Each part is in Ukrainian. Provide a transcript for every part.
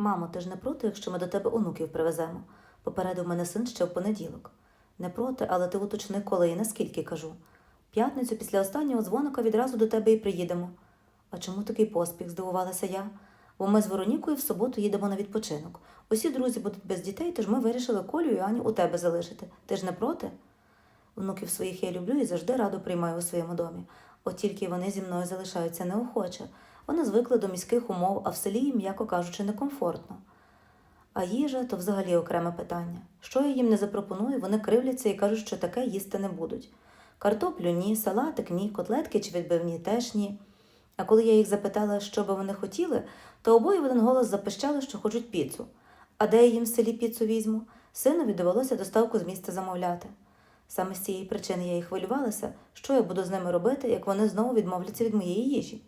Мамо, ти ж не проти, якщо ми до тебе онуків привеземо? Попередив мене син ще в понеділок. Не проти, але ти уточни, коли і наскільки кажу. П'ятницю після останнього дзвоника відразу до тебе і приїдемо. А чому такий поспіх? здивувалася я. Бо ми з Веронікою в суботу їдемо на відпочинок. Усі друзі будуть без дітей, тож ми вирішили Колю і Аню у тебе залишити. Ти ж не проти? Внуків своїх я люблю і завжди радо приймаю у своєму домі. От тільки вони зі мною залишаються неохоче. Вони звикли до міських умов, а в селі їм, м'яко кажучи, некомфортно. А їжа то взагалі окреме питання. Що я їм не запропоную, вони кривляться і кажуть, що таке їсти не будуть. Картоплю ні, салатик ні, котлетки чи відбивні теж ні. А коли я їх запитала, що би вони хотіли, то обоє в один голос запищали, що хочуть піцу. А де я їм в селі піцу візьму? Синові довелося доставку з міста замовляти. Саме з цієї причини я і хвилювалася, що я буду з ними робити, як вони знову відмовляться від моєї їжі.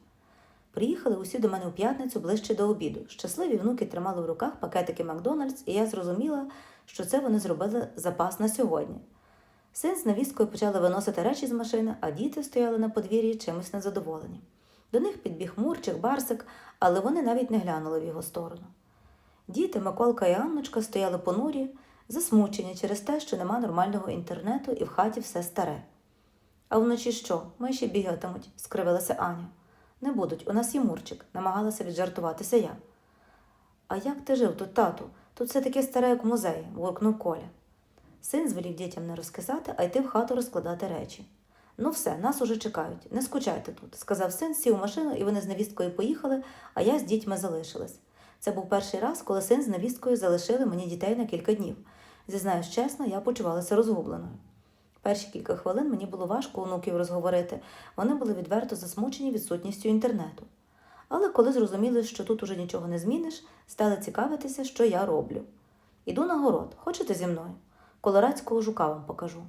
Приїхали усі до мене у п'ятницю ближче до обіду. Щасливі внуки тримали в руках пакетики Макдональдс, і я зрозуміла, що це вони зробили запас на сьогодні. Син з навісткою почали виносити речі з машини, а діти стояли на подвір'ї чимось незадоволені. До них підбіг Мурчик, Барсик, але вони навіть не глянули в його сторону. Діти, Миколка і Анночка стояли понурі, засмучені через те, що нема нормального інтернету і в хаті все старе. А вночі що? Миші бігатимуть, скривилася Аня. Не будуть, у нас є Мурчик, намагалася віджартуватися я. А як ти жив тут, тату? Тут все таке старе, як в музеї, буркнув Коля. Син звелів дітям не розкисати, а йти в хату розкладати речі. Ну все, нас уже чекають, не скучайте тут, сказав син, сів у машину, і вони з невісткою поїхали, а я з дітьми залишилась. Це був перший раз, коли син з невісткою залишили мені дітей на кілька днів. Зізнаюсь чесно, я почувалася розгубленою. Перші кілька хвилин мені було важко онуків розговорити, вони були відверто засмучені відсутністю інтернету. Але коли зрозуміли, що тут уже нічого не зміниш, стали цікавитися, що я роблю. Іду на город, хочете зі мною? Колорадського жука вам покажу.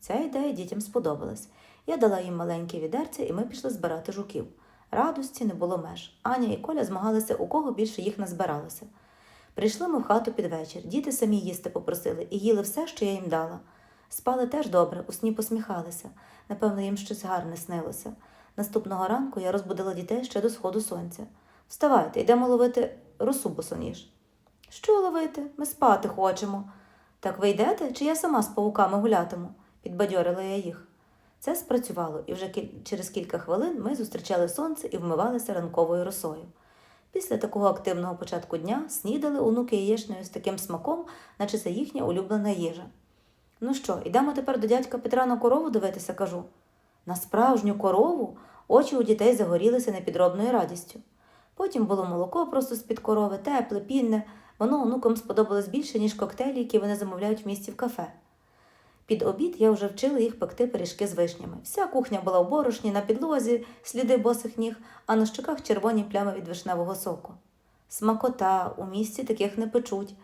Ця ідея дітям сподобалась. Я дала їм маленькі відерці, і ми пішли збирати жуків. Радості не було меж. Аня і Коля змагалися, у кого більше їх назбиралося. Прийшли ми в хату під вечір. Діти самі їсти попросили і їли все, що я їм дала. Спали теж добре, у сні посміхалися. Напевно, їм щось гарне снилося. Наступного ранку я розбудила дітей ще до сходу сонця. Вставайте, йдемо ловити росу босоніж. Що ловити? Ми спати хочемо. Так ви йдете, чи я сама з павуками гулятиму? підбадьорила я їх. Це спрацювало, і вже через кілька хвилин ми зустрічали сонце і вмивалися ранковою росою. Після такого активного початку дня снідали онуки яєчнею з таким смаком, наче це їхня улюблена їжа. Ну що, йдемо тепер до дядька Петра на корову дивитися, кажу. На справжню корову очі у дітей загорілися непідробною радістю. Потім було молоко просто з-під корови, тепле, пінне. Воно онукам сподобалось більше, ніж коктейлі, які вони замовляють в місті в кафе. Під обід я вже вчила їх пекти пиріжки з вишнями. Вся кухня була в борошні, на підлозі, сліди босих ніг, а на щоках червоні плями від вишневого соку. Смакота, у місті таких не печуть,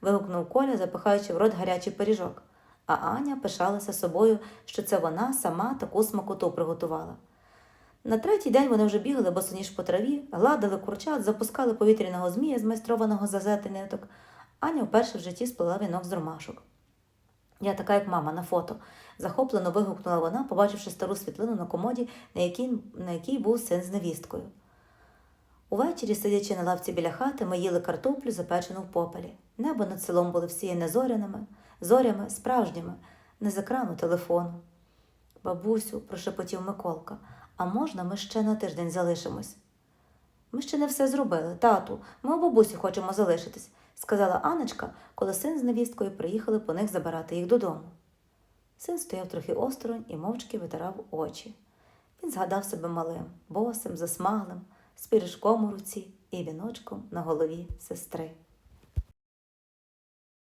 вигукнув Коля, запихаючи в рот гарячий пиріжок. А Аня пишалася собою, що це вона сама таку смакоту приготувала. На третій день вони вже бігали босоніж по траві, гладили курчат, запускали повітряного змія, змайстрованого за зети ниток. Аня вперше в житті сплела вінок з ромашок. Я така, як мама, на фото, захоплено вигукнула вона, побачивши стару світлину на комоді, на якій, на якій був син з невісткою. Увечері, сидячи на лавці біля хати, ми їли картоплю, запечену в попелі. Небо над селом було всіяне зоряними, зорями справжніми, не з екрану телефону. Бабусю, прошепотів Миколка, а можна ми ще на тиждень залишимось? Ми ще не все зробили, тату, ми у бабусі хочемо залишитись, сказала Анечка, коли син з невісткою приїхали по них забирати їх додому. Син стояв трохи осторонь і мовчки витирав очі. Він згадав себе малим, босим, засмаглим, з пиріжком у руці і віночком на голові сестри.